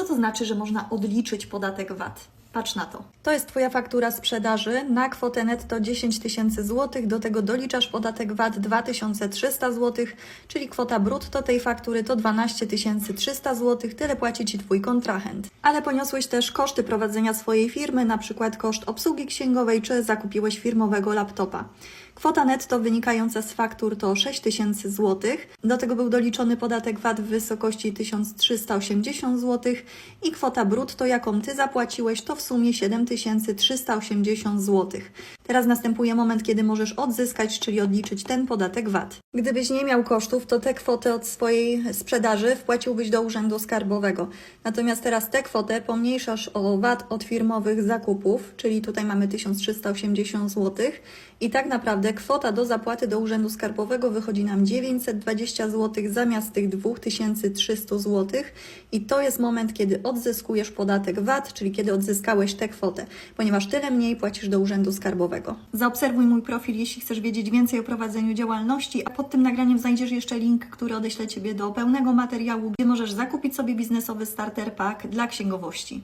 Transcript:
Co to znaczy, że można odliczyć podatek VAT? Patrz na to. To jest Twoja faktura sprzedaży na kwotę netto 10 tysięcy złotych. Do tego doliczasz podatek VAT 2300 złotych, czyli kwota brutto tej faktury to 12 300 złotych. Tyle płaci Ci Twój kontrahent. Ale poniosłeś też koszty prowadzenia swojej firmy, na przykład koszt obsługi księgowej, czy zakupiłeś firmowego laptopa. Kwota netto wynikająca z faktur to 6000 zł. Do tego był doliczony podatek VAT w wysokości 1380 zł i kwota brutto, jaką Ty zapłaciłeś, to w sumie 7380 zł. Teraz następuje moment, kiedy możesz odzyskać, czyli odliczyć ten podatek VAT. Gdybyś nie miał kosztów, to tę kwotę od swojej sprzedaży wpłaciłbyś do Urzędu Skarbowego. Natomiast teraz tę kwotę pomniejszasz o VAT od firmowych zakupów, czyli tutaj mamy 1380 zł i tak naprawdę kwota do zapłaty do Urzędu Skarbowego wychodzi nam 920 zł zamiast tych 2300 zł i to jest moment, kiedy odzyskujesz podatek VAT, czyli kiedy odzyskałeś tę kwotę, ponieważ tyle mniej płacisz do Urzędu Skarbowego. Zaobserwuj mój profil, jeśli chcesz wiedzieć więcej o prowadzeniu działalności, a pod tym nagraniem znajdziesz jeszcze link, który odeślę Ciebie do pełnego materiału, gdzie możesz zakupić sobie biznesowy starter pack dla księgowości.